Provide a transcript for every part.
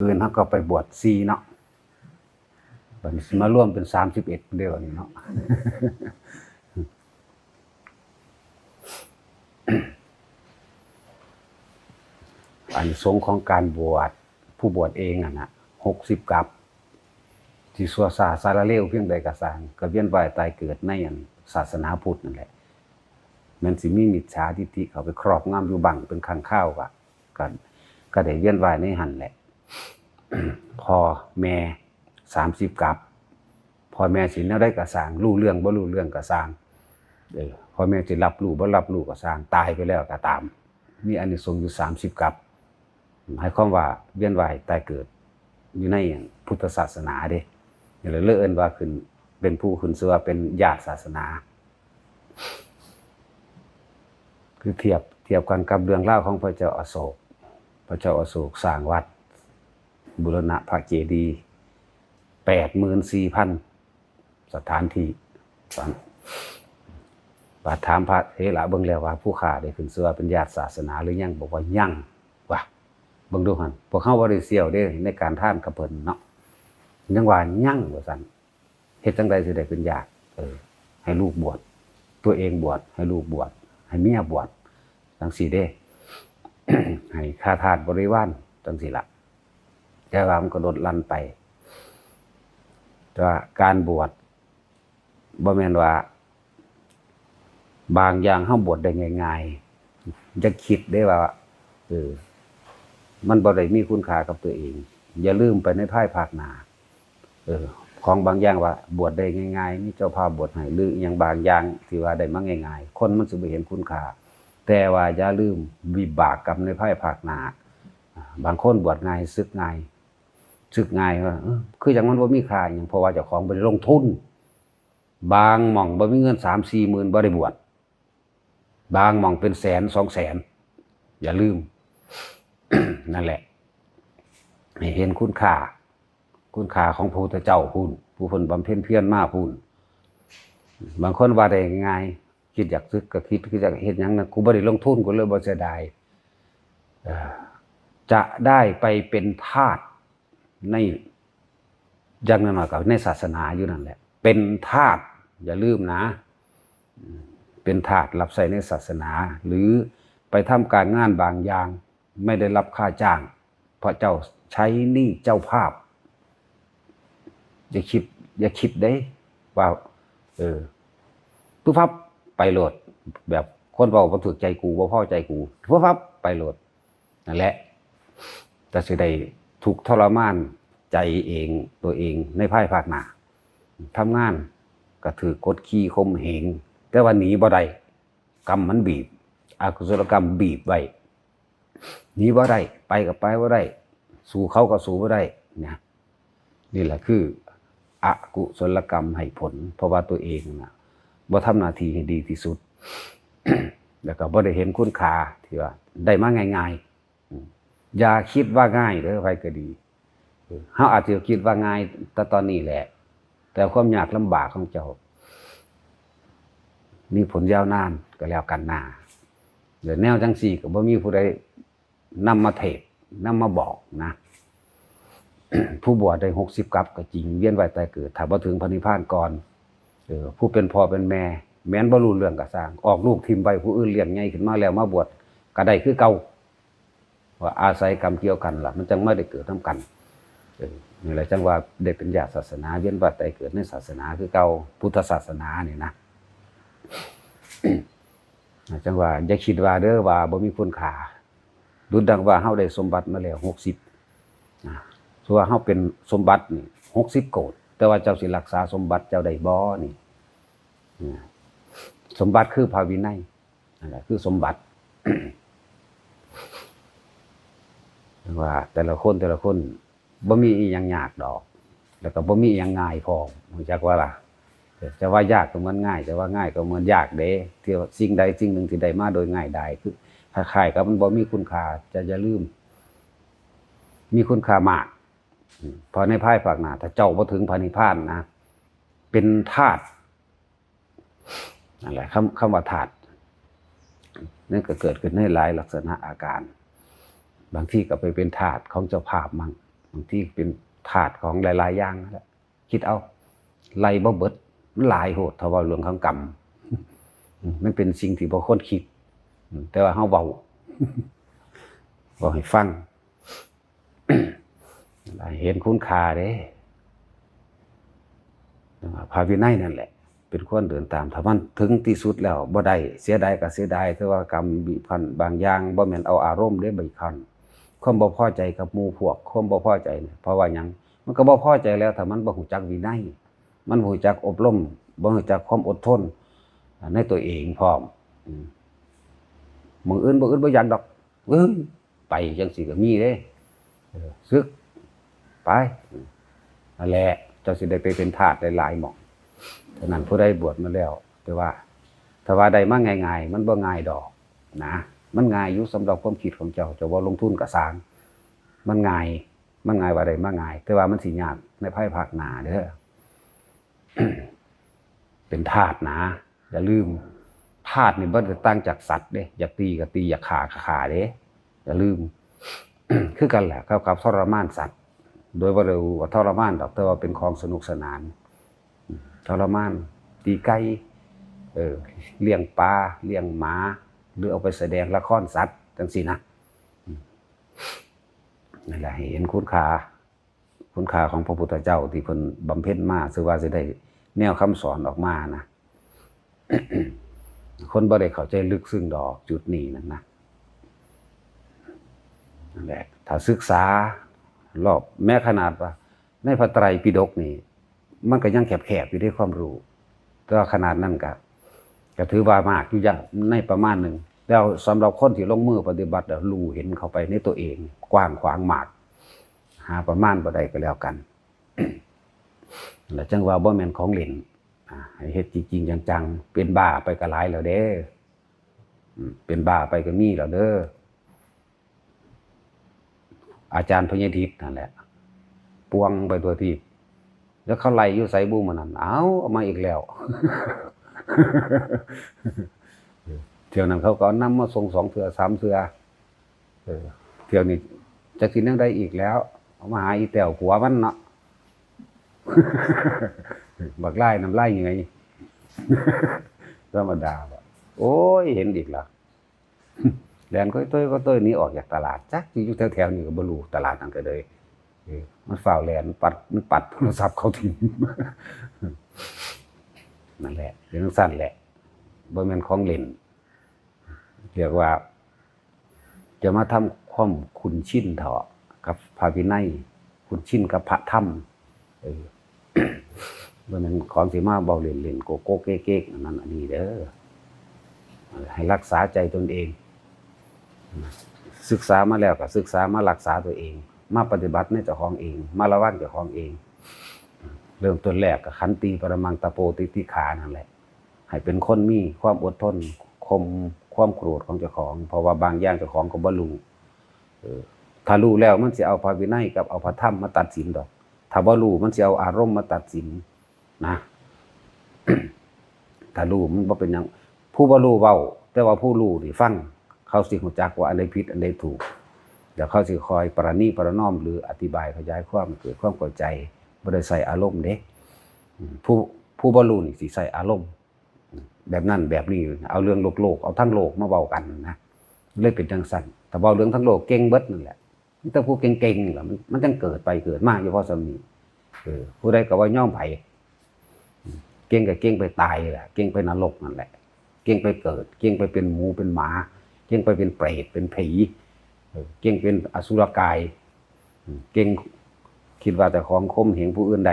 อื่นเขาก็ไปบวชซีเนาะบัดนสิมาร่วมเป็นสามสิบเอ็ดเดียวนี่เนาะอันสงของการบวชผู้บวชเองอะนะหกสิบกับที่สัวซาสารเลวเพียงใดกระสร้างก็เวียนว่ายตายเกิดในอันศาสนาพุทธนั่นแหละมันสิมีมิจฉาทิฏฐิเขาไปครอบงำอยู่บังเป็นข้างข้าวก็ก็ก็ได้เวียนว่ายในหันแหละ พอแม่สามสิบกับพอแม่สิแนวได้กระสางรู้เรื่องบ่รู้เรื่องกระสางเออพอแม่สิรับรู้บ่รับรู้กระสางตายไปแล้วก็ตาม มีอานิสงส์อยู่สามสิบกับหมายความว่าเวียนว่ายตายเกิด อยู่ในอย่างพุทธศาสนาเด้นี่เลยเลื่อนว่าขึ้นเป็นผู้ขึ้นเสือเป็นญาติศาสนา คือเทียบเทียบกันกับเรื่องเล่าของพระเจ้าอโศก พระเจ้าอโศกสร้างวัด บุรณะพระเจดีย์แปดหมื่นสี่พันสถานที่สันบาถามพระเถระเบิ่งแล้วว่า ผู้ข่าได้ขึ้นเสือเป็นญาติศาสนาหรือยังบอกว่ายังว่ะเบิ่งดูหันพวกเข้าบริเซียวได้ในการท่านกับเพิ่นเนาะยังว่ายังว่าสันเฮ็ดจังใดสิได้เป็นญาติเออ ให้ลูกบวชตัวเองบวชให้ลูกบวชให้เมียบวชจังสี่เด้ให้ค่าทาสบริวารจังสี่ละ แต่ว่ามันก็ลดลันไป แต่ว่าการบวชบ่แม่นว่า บางอย่างเฮาบวชได้ง่ายๆจะคิดได้ว่าเออมันบ่ได้มีคุณค่ากับตัวเอง อย่าลืมไปในภายภาคหน้าเออ ของบางอย่างว่า บวชได้ง่ายๆมีเจ้าภาพบวชให้หรืออหยังบางอย่างที่ว่าได้มาง่ายๆ คนมันสิบ่เห็นคุณค่าแต่ว่าอย่าลืมวิบากกรรมในภายภาคหน้าบางคนบวชง่ายซึกง่าย ซึกง่ายว่าคืออย่างมันบ่ามีค่าอหยังเพราะว่าเจ้าของบ่ได้ลงทุน บางหม่องบ่มีเงิน3-4หมื่นบ่ได้บวชบางหม่องเป็นแสนสองแสน อย่าลืม นั่นแหละให้เห็นคุณค่า คุณค่าของพระพุทธเจ้าพูนผู้เพิ่นบำเพ็ญเพียรมาพูนบางคนว่าได้ง่ายคิดอยากซึกก็คิดคิดอยากเฮ็ดหยังนะกูบ่ได้ลงทุนกูเลยบ่เสียดายจะได้ไปเป็นทาส ในอย่างนั้นก็ในศาสนาอยู่นั่นแหละ เป็นทาสอย่าลืมนะ เป็นทาสรับใช้ในศาสนา หรือไปทำการงานบางอย่าง ไม่ได้รับค่าจ้าง เพราะเจ้าใช้หนี้เจ้าภาพ อย่าคิด อย่าคิดได้ว่า เออปุ๊บพับไปโหลด แบบคนบอกว่าถูกใจกูว่าพ่อใจกูปุ๊บพับไปโหลดนั่นแหละแต่สิได้ ถูกทรมานใจเองตัวเองในภายภาคหน้าทำงานก็ถือกดขี่ข่มเหง แต่ว่าหนีบ่ได้กรรมมันบีบอากุศลกรรมบีบไว้หนีบ่ได้ไปก็ไปบ่ได้ สู้เขาก็สู้บ่ได้นะนี่แหละคืออกุศลกรรมให้ผล เพราะว่าตัวเองนะบ่ทำหน้าที่ให้ดีที่สุด แล้วก็บ่ได้เห็นคุณค่าที่ว่าได้มาง่าย ๆ อย่าคิดว่าง่ายเด้อไปก็ดีเออเฮาอาจจะคิดว่าง่ายแต่ตอนนี้แหละ แต่ความยากลำบากของเจ้า มีผลยาวนานก็แล้วกันหนาเดี๋ยวแนวจังสี่ก็บ่มีผู้ใดนำมาเทศนำมาบอกนะ ผู้บวชได้หกสิบกับก็จริงเวียนว่ายตายเกิดถ้าบ่ถึงพระนิพพานก่อนเออผู้เป็นพ่อเป็นแม่ แม้นบ่รู้เรื่องก็สร้าง ออกลูกทิมไปผู้อื่นเลี้ยงใหญ่ขึ้นมาแล้วมาบวชก็ได้คือเก่า ว่าอาศัยกรรมเกี่ยวกันล่ะ มันจังไม่ได้เกิดนํกันเออนี่แหละจังว่าได้เป็นญาติศาสนาเวียนว่ายตายเกิดในศาสนาคือเก่าพุทธศาสนาเนี่ยนะจังว่าอย่าคิดว่าเด้อว่าบ่มีคุณค่าดุจดังว่าเฮาได้สมบัติมาแล้ว60นะส่ว่าเฮาเป็นสมบัตินี่60โกดแต่ว่าเจ้าสิรักษาสมบัติเจ้าได้บ่นี่สมบัติคือภาวินัยนั่นแหละคือสมบัติ ว่า แต่ละคนแต่ละคนบ่มีอีหยังยากดอก แล้วก็บ่มีอีหยังง่ายพอมรู้จักว่าล่ะจะว่ายากก็เหมือนง่ายแต่ว่าง่ายก็เหมือนยากเด้ที่สิ่งใดสิ่งหนึ่งที่ได้มาโดยง่ายได้คือคล้ายๆกับมันบ่มีคุณค่าจะอย่าลืม มีคุณค่ามากพอในภายภาคหน้าถ้าเจ้าบ่ถึงพระนิพพานนะเป็นธาตุนั่นแหละคำคำว่าธาตุนั่นก็เกิดขึ้นในหลายลักษณะอาการ บางที่ก็ไปเป็นธาตุของเจ้าภาพมั่งบางที่เป็นถาดของหลาย ๆ อย่างนั่นแหละคิดเอาไล่บ่เบิดหลายโหดถ้าว่าเรื่องของกรรมมันเป็นสิ่งที่บ่คนคิด แต่ว่าเฮาเว้าเว้าให้ฟังเห็นคุณค่าเด้พระวินัยนั่นแหละ เป็นคนเดินตามถ้ามันถึงที่สุดแล้วบ่ได้เสียดายก็เสียดายแต่ว่ากรรมบีบคั้นบางอย่างบ่แม่นเอาอารมณ์เด้บีบคั้น ความบ่พอใจกับหมู่พวกความบ่พอใจเนี่ยเพราะว่ายังมันก็บ่พอใจแล้วถ้ามันบ่ฮู้จักวินัยมันบ่รู้จักอบรมบ่รู้จักความอดทนในตัวเองพร้อมมมื้ออื่นบ่อื่นบ่อยากดอกเอ้ยไปจังซี่ก็มีเด้ซึกไปนั่นแหละเจ้าสิได้ไปเป็นทาสหลายๆหม่องฉะนั้นผู้ใดบวชมาแล้วแต่ว่า ถ้าว่าใดมาง่ายๆมันบ่ง่ายดอกนะ มันง่ายอยู่สำหรับความคิดของเจ้าเจ้าว่าลงทุนกับสางมันง่ายมันง่ายว่าใดมาง่าย แต่ว่ามันสิยากในภายภาคหน้าเด้อเป็นทาสนะอย่าลืมทาสนี่บ่ได้ตั้งจากสัตว์เด้อย่าตีก็ตีอย่ากฆ่าก็ฆ่าเด้อย่าลืมคือกันแหละครับกับทรมานสัตว์ โดยว่าเร็วว่าทรมานดอกแต่ว่าเป็นของสนุกสนานทรมาน ตีไก่เออเลี้ยงปลาเลี้ยงหมา หรือเอาไปแสดงละครสัตว์จังสินะนั่นแหละเห็นคุณค่าคุณค่าของพระพุทธเจ้าที่เพิ่นบำเพ็ญมาซึ่งว่าสิได้แนวคำสอนออกมานะคนบ่ได้เข้าใจลึกซึ้งดอกจุดนี้นั่นนะนั่นแหละถ้าศึกษารอบแม้ขนาดว่าในพระไตรปิฎกนี่ มันก็ยังแคบๆอยู่ด้วยความรู้แต่ขนาดนั้นก็ก็ถือว่ามากอยู่อย่างในประมาณหนึ่ง แล้วสำหรับคนที่ลงมือปฏิบัติแล้วรู้เห็นเข้าไปในตัวเอง กว้างขวางหมาก หาประมาณบ่ได้ก็แล้วกันแล้วจังว่าบ่แม่นของเล่นให้เฮ็ดจริงๆจังๆเป็นบ้าไปก็หลายแล้วเด้เป็นบ้าไปก็มีแล้วเด้ออาจารย์พญทิตนั่นแหละปวงไปตัวที่แล้วเขาไล่อยู่ใส่บูมันนั่นเอาเอามาอีกแล้ว ที่ยวนั้นเขาก็นำมาส่งสองเสือสามเสือเออที่ยวนี้จะกินยังได้อีกแล้วเอามาหาอีแต้วหัวมันเนาะบักไล่น้ำไล่ยังไงธรรมดาบ่โอ้ยเห็นอีกแล้วแลนก็ต้ยก็ต้ยนี้ออกจากตลาดจักที่อยู่แถวๆนี้ก็บรูตลาดนั่นก็เลยมันฝ่าวแลนปัดมันปัดโทรศัพท์เขาทิ้งนั่นแหละเรื่องสั้นแหละบ่แม่นของเล่น เรียกว่า จะมาทำความคุ้นชินเถาะกับพระวินัยคุ้นชินกับพระธรรมเออบ่แม่นของสิมาเบาเล่นๆโกโก้เก๊กๆนนั้นอันนี้เด้อให้รักษาใจตนเอง ศึกษามาแล้วก็ศึกษามารักษาตัวเอง มาปฏิบัติในเจ้าของเอง มาระวังเจ้าของเอง เริ่มต้นแรกก็ขันตีปรมังตะโปติติขานั่นแหละ ให้เป็นคนมีความอดทนคม ความโกรธของเจ้าของ เพราะว่าบางอย่างเจ้าของก็บ่รู้ถ้ารู้แล้วมันสิเอาพระวินัยกับเอาพระธรรมมาตัดสินดอก ถ้าบ่รู้มันสิเอาอารมณ์มาตัดสินนะ ถ้ารู้มันบ่เป็นหยังผู้บ่รู้เว้า แต่ว่าผู้รู้นี่ฟังเขาสิรู้จักว่าอันใดผิดอันใดถูกเดี๋ยวเขาสิคอยประนีประนอมหรืออธิบายขยายความเกิดความเข้าใจบ่ได้ใส่อารมณ์เด้ผู้ผู้บ่รู้นี่สิใส่อารมณ์ แบบนั้นแบบนี้เอาเรื่องโลกโลกเอาทั้งโลกมาเว้ากันนะเลยเป็นจังซั่นแต่เว้าเรื่องทั้งโลกเก่งเบิดนั่นแหละมีแต่ผู้เก่งๆล่ะมันมันจังเกิดไปเกิดมาอยู่เพาะสำนี้เออผู้ใดก็ว่าย่อมไผเก่งก็เก่งไปตายแหละเก่งไปนรกนั่นแหละ เก่งไปเกิด เก่งไปเป็นหมูเป็นหมา เก่งไปเป็นเปรตเป็นผีเก่งเป็นอสุรกาย เก่งคิดว่าแต่ของคมเหงผู้อื่นใด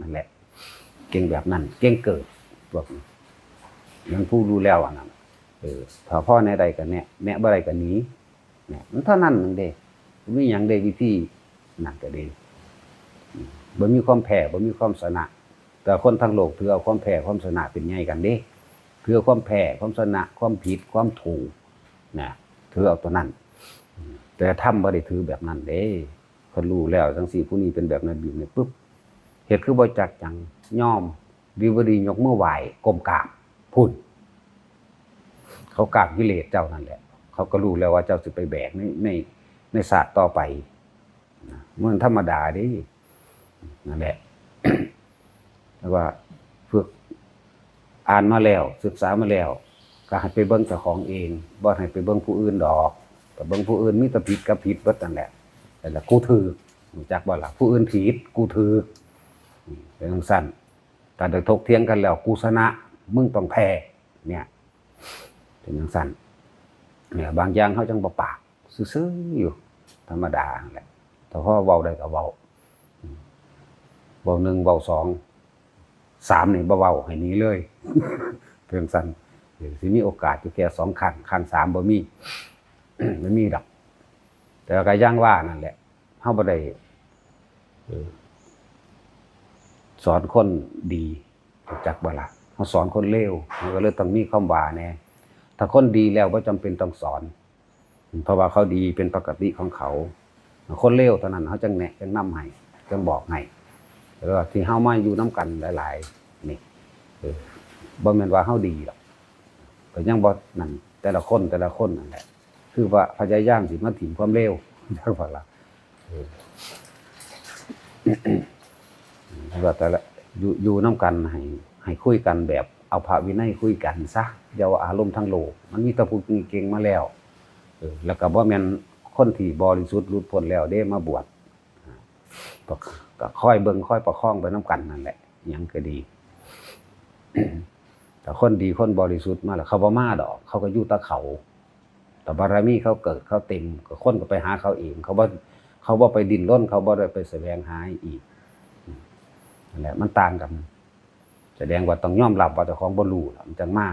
นั่นแหละ เก่งแบบนั้น เก่งเกิดพวกนี้ มันผู้รู้แล้วอะนะเออถ้าพ่อในใดกันเนี่ยแม่บ่ใดกันนี้เนี่ยมันเท่านั้นนึงเด้บ่มีหยังเด้วิธีนั่นก็เด้บ่มีความแพ้บ่มีความชนะแต่คนทั้งโลกถือเอาความแพ้ความชนะเป็นใหญ่กันเด้ถือเอาความแพ้ความชนะความผิดความถูกนะถือเอาตัวนั้นแต่ทำบ่ได้ถือแบบนั้นเด้คนรู้แล้วจังสี่ผู้นี้เป็นแบบนั้นอยู่เนี่ยปุ๊บเหตุคือบ่จักจังย่อมดีบดียกมือไหวก้มกราบ พุ่นเขากราบกิเลสเจ้านั่นแหละ เขาก็รู้แล้วว่าเจ้าสิไปแบกในในในศาสตร์ต่อไปนะมันธรรมดาดินั่นแหละแล้วว่าฝึกอ่านมาแล้ว ศึกษามาแล้ว ก็ให้ไปเบิ่งเจ้าของเองบ่ให้ไปเบิ่งผู้อื่นดอกแต่เบิ่งผู้อื่นมีแต่ผิดกับผิดเบิดนั่นแหละแต่ละกูถือจักบ่ล่ะผู้อื่นผิดกูถือเป็นจังซั่นการได้ถกเถียงกันแล้วกูชนะ มึงต้องแพ้เนี่ยเป็นจังซั่นเนี่ยบางอย่างเขาจังบ่ปากซื่อๆอยู่ ธรรมดาแหละแต่พอเว้าได้ก็เว้าเว้าหนึ่งเว้าสองสามนี่บเว้าให้นี้เลยเพียงสั้นเดี๋ยวสิมีโอกาสอยู่แค่สองครั้งครั้งสามบ่มีไม่มีดอก แต่ก็ย่างว่านั่นแหละเฮาบ่ได้สอนคนดีจักบ่ล่ะ เฮาสอนคนเลวมันก็เลยต้องมีคำว่าแน่ถ้าคนดีแล้วบ่จำเป็นต้องสอน เพราะว่าเขาดีเป็นปกติของเขา คนเลวเท่านั้นเขาจังแนะจังนำให้จังบอกให้แล้วที่เฮามาอยู่น้กันหลายๆนี่เออบ่แม่นว่าเฮาดีหรอกก็ยังบ่นั่นแต่ละคนแต่ละคนนั่นแหละคือว่าพยายามสิมาถิ่มความเลวจังว่าล่ะเออแล้วแต่ละอยู่อยู่น้กันให้ ให้คุยกันแบบเอาพระวินัยคุยกันซะอย่าว่าอารมณ์ทั้งโลก มันมีตะพูดเก่งมาแล้วเออแล้วก็บ่แม่นคนที่บริสุทธิ์หลุดพ้นแล้วเด้มาบวชก็ค่อยเบิ่งค่อยประคองไปน้กันนั่นแหละยังก็ดี แต่คนดีคนบริสุทธิ์มาแล้วเขาบ่มาดอก เขาก็อยู่ตะเขา แต่บารมีเขาเกิดเขาเต็มก็คนก็ไปหาเขาเอง เขาบ่เขาบ่ไปดินร่นเขาบ่ได้ไปแสวงหาอีกนั่นแหละมันต่างกัน แสดงว่าต้องยอมรับว่าเจ้าของบ่รู้ล่มันจังมา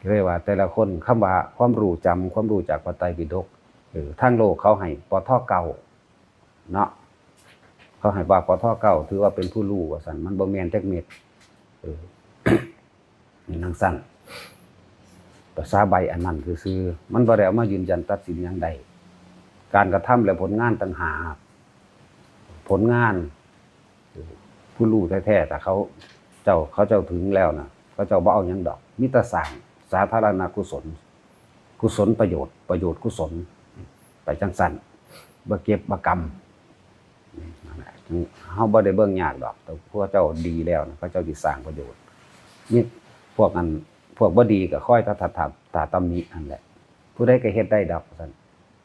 ก็เลยว่า แต่ละคนคำว่าความรู้จำความรู้จากพระไตรปิฎกเออทางโลกเขาให้ปทเก่าเนาะเขาให้ว่าปทเก่าถือว่าเป็นผู้รู้ว่าสันมันบ่แม่นจักเม็ดเออนี่นางสั้นภาษาใบอันนั้นคือซื้อมันบ่ได้เอามายืนยันตัดสินอย่างใดการกระทำและผลงานต่างหากผลงาน ผู้รู้แท้ๆแต่เขา เจ้าเขาเจ้าถึงแล้วนะเขาเจ้าบ่เอายังดอกมิตรสร้างสาธารณกุศล กุศลประโยชน์ประโยชน์กุศล ไปจังสันบ่เก็บบ่กรรมนั่นแหละเฮาบ่ได้เบิ่งยากดอก แต่พวกเจ้าดีแล้วนะเขาเจ้าสิสร้างประโยชน์นี่พวกอันพวกบ่ดีก็ค่อยตาถัดตาตำหนินั่นแหละ ผู้ใดก็เฮ็ดได้ดอกซั่น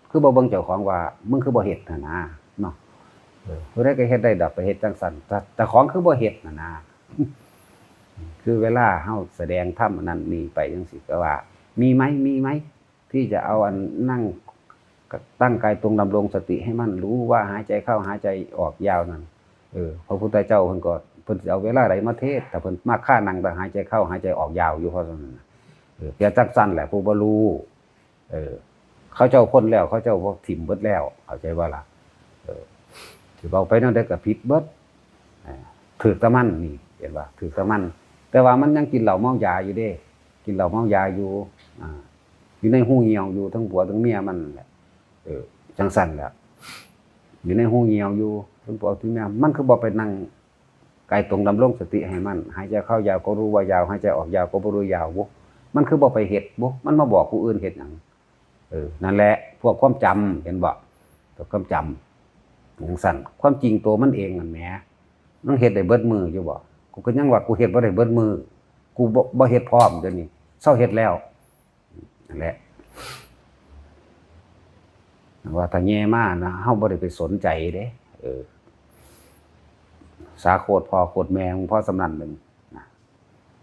คือบ่เบิ่งเจ้าของว่ามึงคือบ่เฮ็ดนะนะเนาะผู้ใดก็เฮ็ดได้ดอกไปเฮ็ดจังซั่นแต่แต่ของคือบ่เฮ็ดนะนะ คือเวลาเฮาแสดงธรรมนั้นนี่ไปจังซี่ก็ว่า มีไหมมีไหมที่จะเอาอันนั่งตั้งกายตรงดำรงสติให้มันรู้ว่าหายใจเข้าหายใจออกยาวนั่นเออพระพุทธเจ้าเพิ่นก็เพิ่นเอาเวลาใดมาเทศ แต่เพิ่นมาค่านั่งแต่หายใจเข้าหายใจออกยาวอยู่เพราะฉะนั้นน่ะเออแกจักสั้นแหละผู้บ่รู้เออ เขาเจ้าพ้นแล้ว เขาเจ้าบ่ถิ่มเบิดแล้วเข้าใจว่าล่ะเออสิเว้าไปนั่นได้ก็ผิดเบิดถือตะมันนี่เห็นว่าถือตะมัน แต่ว่ามันยังกินเหล้าเมายาอยู่เด้ กินเหล้าเมายาอยู่อ่าอยู่ในหูเหี่ยวอยู่ทั้งผัวทั้งเมียมันแหละเออจังสั่นแหละอยู่ในหูเหี่ยวอยู่ทั้งผัวทั้งเมียมันคือบ่ไปนั่งกายตรงดำรงสติให้มันหายใจเข้ายาวก็รู้ว่ายาวหายใจออกยาวก็รู้ยาวบ่มันคือบ่ไปเฮ็ดบ่มันมาบอกผู้อื่นเฮ็ดหยังเออนั่นแหละพวกความจำเห็นบ่พวความจำจังสั่นความจริงตัวมันเองนั่นแหมมันเฮ็ดได้เบิดมืออยู่บ่ กูก็ยังว่ากูเฮ็ดบ่ได้เบิดมือ กูบ่เฮ็ดพร้อมเดี๋ยวนี้เซาเฮ็ดแล้วนั่นแหละว่าถ้าแย่มากนะเฮาบ่ได้ไปสนใจเด้เออ สาโคตรพ่อโคตรแม่ของพ่อสำนันหนึงนะ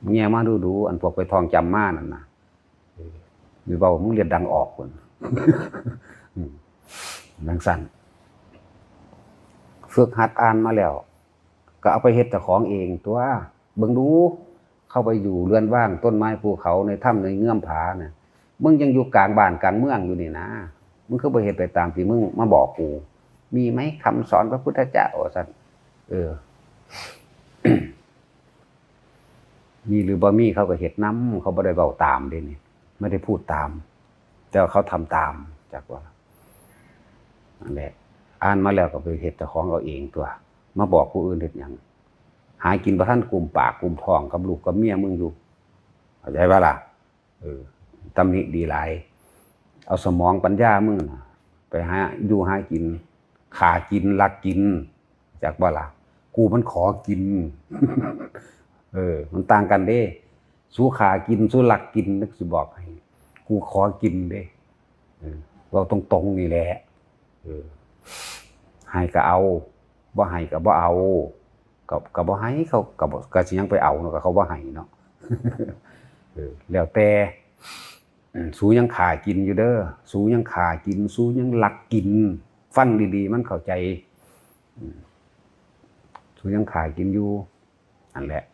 มึงแย่มาดูดูอันพวกไปทองจำมานั่นนะหรือเว้ามึงเรียนดังออกพุ่นดังสั่นฝึกหัดอ่านมาแล้ว ก็เอาไปเฮ็ดเจ้าของเองตัวเบิ่งดูเข้าไปอยู่เรือนว่างต้นไม้ภูเขาในถ้ำในเงื่อมผาเนี่ยมึงยังอยู่กลางบ้านกลางเมืองอยู่นี่นะมึงคือไปเฮ็ดไปตามที่มึงมาบอกกู มีไหมคำสอนพระพุทธเจ้าสันเออ มีหรือบ่มีเขาก็เฮ็ดน้ำเขาบ่ได้เว้าตามเด้นี่ไม่ได้พูดตาม แต่เขาทำตามจากว่านั่นแหละอ่านมาแล้วก็ไปเฮ็ดเจ้าของเอาเองตัว มาบอกผู้อื่นเฮ็ดยังหากินประท่านกลุ่มปากกลุ่มทองกับลูกกับเมียมึงอยู่เข้าใจปะล่ะเออตำหนิดีหลาย เอาสมองปัญญามึงนะไปหาอยู่หากินขากินลักกิน จากบ่ล่ะกูมันขอกิน เออ มันต่างกันเด้ สู้ขากิน สู้ลักกินนึกสิบอกให้กูขอกินเด้เออเราตรงนี่แหละเออให้ก็เอา บ่ให้ก็บ่เอาก็ก็บ่ให้เขาก็บ่ก็สิยังไปเอาเนาะก็เขาบ่ให้เนาะเออแล้วแต่สูยังขากินอยู่เด้อสูยังขากิน สูยังหลักกิน ฟังดีๆ มันเข้าใจสูยังขากินอยู่อันแหละ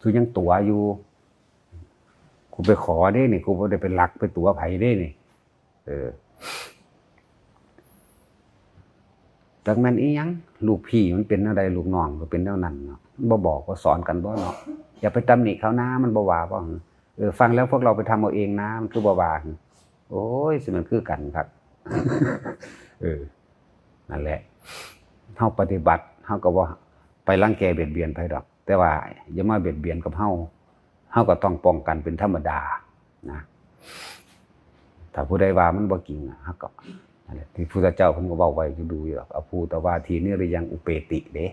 สูยังตัวอยู่กูไปขอได้นี่กูบ่ได้ไปหลักไปตัวไผได้นี่เออ จากนั้นอีหยังลูกพี่มันเป็นอะไรลูกน้องก็เป็นแนวนั้นเนาะบ่บอกว่าสอนกันบ่เนาะอย่าไปตำหนิเขานะมันบ่ว่าบ่เออฟังแล้วพวกเราไปทำเอาเองนะมันคือบ่ว่าโอ้ยสิมันคือกันครับเออนั่นแหละเฮาปฏิบัติเฮาก็บ่ไปรังแกเบียดเบียนไผดอก แต่ว่าอย่ามาเบียดเบียนกับเฮาเฮาก็ต้องป้องกันเป็นธรรมดานะถ้าผู้ใดว่ามันบ่จริงอะฮะก็นั่นแหละ ที่พุทธเจ้าเพิ่นก็เว้าไว้อยู่ดูอยู่หรอกอภูตวาทีนิรยังอุเปติเด้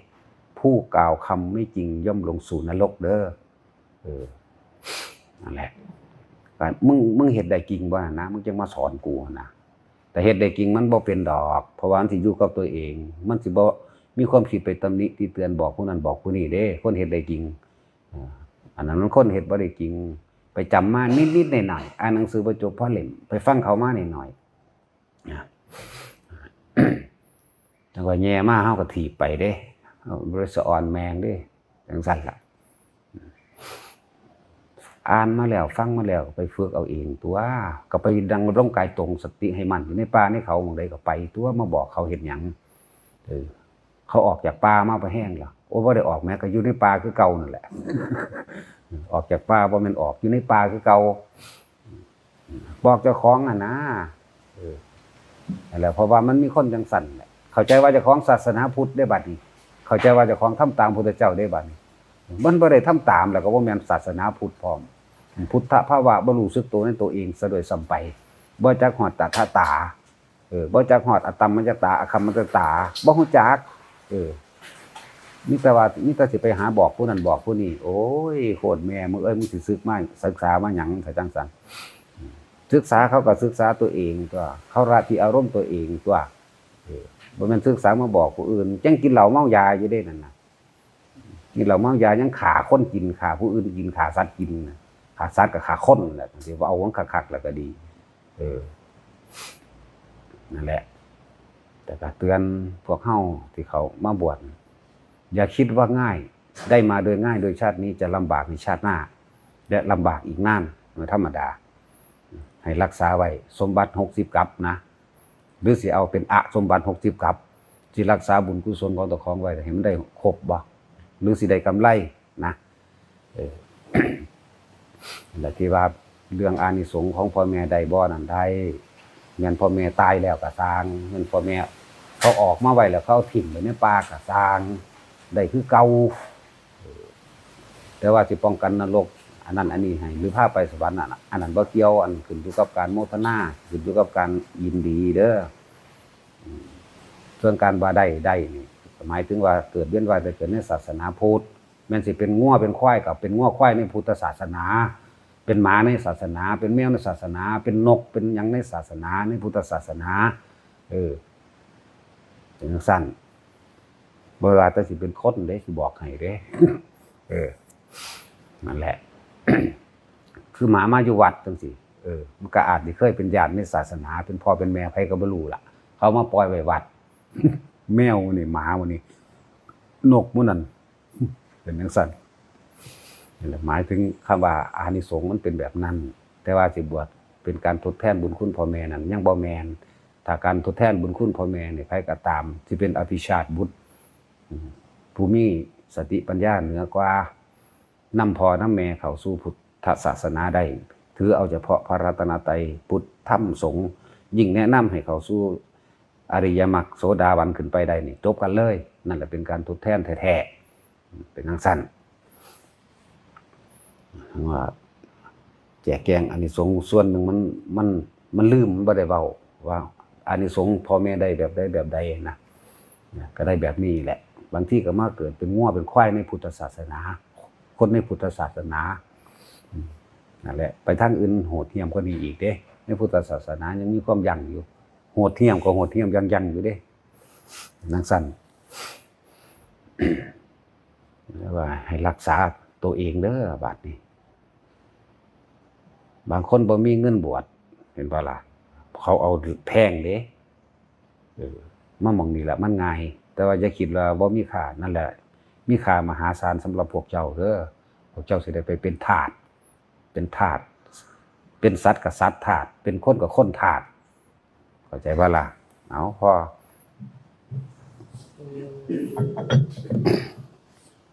ผู้กล่าวคำไม่จริงย่อมลงสู่นรกเด้อเออนั่นแหละก็มึงมึงเฮ็ดได้จริงบ่นะมึงจึงมาสอนกูนะแต่เฮ็ดได้จริงมันบ่เป็นดอก เพราะว่ามันสิอยู่กับตัวเอง มันสิบ่มีความคิดไปตำหนิที่เตือนบอกผู้นั้นบอกผู้นี้เด้ คนเฮ็ดได้จริงอันนั้นมันคนเฮ็ดบ่ได้จริง ไปจำมานิดๆหน่อยๆอ่านหนังสือประจบพ่อเล่มไปฟังเขามาหน่อยๆนะ แต่ว่าแย่มาเฮาก็ถีบไปเด้อบริสอ่อนแมงเด้จังซั่นล่ะอ่านมาแล้วฟังมาแล้วไปฝึกเอาเองตัว ก็ไปดังร่องกายตรงสติให้มันอยู่ในป่าในเขาหมองใดก็ไป ตัวมาบอกเขาเห็นหยังเออเขาออกจากป่ามาไปแห้งแล้วโอ้บ่ได้ออกแม้ก็อยู่ในป่าคือเก่านั่นแหละ ออกจากป่าบ่แม่นออกอยู่ในป่าคือเก่าบอกเจ้าของอะนะเออ นั่นแหละเพราะว่ามันมีคนจังสั่นเข้าใจว่าเจ้าของศาสนาพุทธได้บัดนี้ เข้าใจว่าเจ้าของทำตามพุทธเจ้าได้บัดนี้มันบ่ได้ทำตามแล้วก็บ่แม่นศาสนาพุทธพร้อม พุทธภาวะบ่รู้สึกตัวในตัวเองซะโดยสัมไปบ่จักฮอดตถาตาเออบ่จักฮอดอตมมัจจตาอคัมมัจจตาบ่ฮู้จักเออมีแต่ว่ามีแต่สิไปหาบอกผู้นั้นบอกผู้นี้โอ้ยโคตรแม่มึงเอ้ยมึงสิศึกมาศึกษามาหยังถ้าจังซั่น ศึกษาเขาก็ศึกษาตัวเองตัว เขาราที่อารมณ์ตัวเองตัวบ่แม่นศึกษามาบอกผู้อื่นจังกินเหล้าเมายาอยู่เด้นั่นน่ะกินเหล้าเมายายังขาคนกินขาผู้อื่นกินขาสัตว์กินขาสัตว์กับขาคนนั่นแหละสิว่าเอาของคักๆแล้วก็ดี เออนั่นแหละ แต่ก็เตือนพวกเฮาที่เขามาบวชอย่าคิดว่าง่าย ได้มาโดยง่ายโดยชาตินี้จะลำบากในชาติหน้า และลำบากอีกนานไม่ธรรมดา ให้รักษาไว้สมบัติหกสิบกับนะ หรือสิเอาเป็นอะสมบัติหกสิบกับที่รักษาบุญกุศลของตัวของไว้ให้มันได้ครบบ่หรือสิได้กำไรนะเออและที่ว่าเรื่องอานิสงส์ของพ่อแม่ได้บ่นั่นได้เงินพ่อแม่ตายแล้วก็สร้างเงินพ่อแม่เขาออกมาไว้แล้วเขาถิ่มไว้ในป่าก็สร้างได้คือเก่าแต่ว่าสิป้องกันนรก อันนั้นอันนี้ให้หรือพาพไปสวรรค์อันนั้นอันนั้นบ่เกี่ยวอันขึ้นอยู่กับการโมทนาขึ้นอยู่กับการยินดีเด้อส่วนการว่าได้ได้นี่หมายถึงว่าเกิดเวียนว่ายแต่เกิดในศาสนาพุทธแม้นสิเป็นงัวเป็นควายกับเป็นงัวควายในพุทธศาสนา เป็นหมาในศาสนา เป็นแมวในศาสนา เป็นนกเป็นยังในศาสนาในพุทธศาสนา เออเป็นจังสั้นบ่ว่าแต่สิเป็นคนเด้สิบอกให้เด้ เออนั่นแหละ คือหมามาอยู่วัดจังซี่เออมันก็อาจสิเคยเป็นญาติในศาสนา เป็นพ่อเป็นแม่ไผก็บ่รู้ล่ะ เขามาปล่อยไว้วัด แมวนี่หมาวันนี้นกมื้อนั้นเป็นจังซั่นนี่แหละหมายถึงคำว่าอานิสงส์มันเป็นแบบนั้น แต่ว่าสิบวชเป็นการทดแทนบุญคุณพ่อแม่นั้นยังบ่แม่นถ้าการทดแทนบุญคุณพ่อแม่เนี่ยไผก็ตามสิเป็นอภิชาติบุตรผู้มีสติปัญญาเหนือกว่านำพอนำแม่เขาสู่พุทธ ทศาสนาได้ถือเอาเฉพาะพระรัตนตรัยพุทธธรรมสงฆ์ยิ่งแนะนำให้เขาสู่อริยมรรคโสดาบันขึ้นไปได้นี่จบกันเลย นั่นแหละเป็นการทดแทนแท้ๆเป็นทางสั้นว่าแจกแจงอานิสงส์ส่วนหนึ่งมันมันมันลืมมันบ่ได้เว้าว่าอานิสงส์พ่อแม่ได้แบบใดแบบใดนะเนี่ยก็ได้แบบนี้แหละ บางที่ก็มาเกิดเป็นง่วเป็นควายในพุทธศาสนา คนในพุทธศาสนา นั่นแหละไปทางอื่นโหดเหี้ยมก็มีอีกเด้ในพุทธศาสนายังมีความยั่งอยู่ โหดเหี้ยมก็โหดเหี้ยมยังยังอยู่เด้นังสั้นแล้วว่าให้รักษาตัวเองเด้อบาดนี้บางคนบ่มีเงินบวชเห็นปะล่ะเขาเอาแพงเด้มามองนี่แหละมันง่าย แต่ว่าอย่าคิดว่าบ่มีค่านั่นแหละ มีค่ามหาศาลสำหรับพวกเจ้าเด้อพวกเจ้าสิได้ไปเป็นทาส เป็นถาดเป็นสัตว์กับสัตว์ถาดเป็นคนกับคนถาดเข้าใจว่าล่ะเอาพอ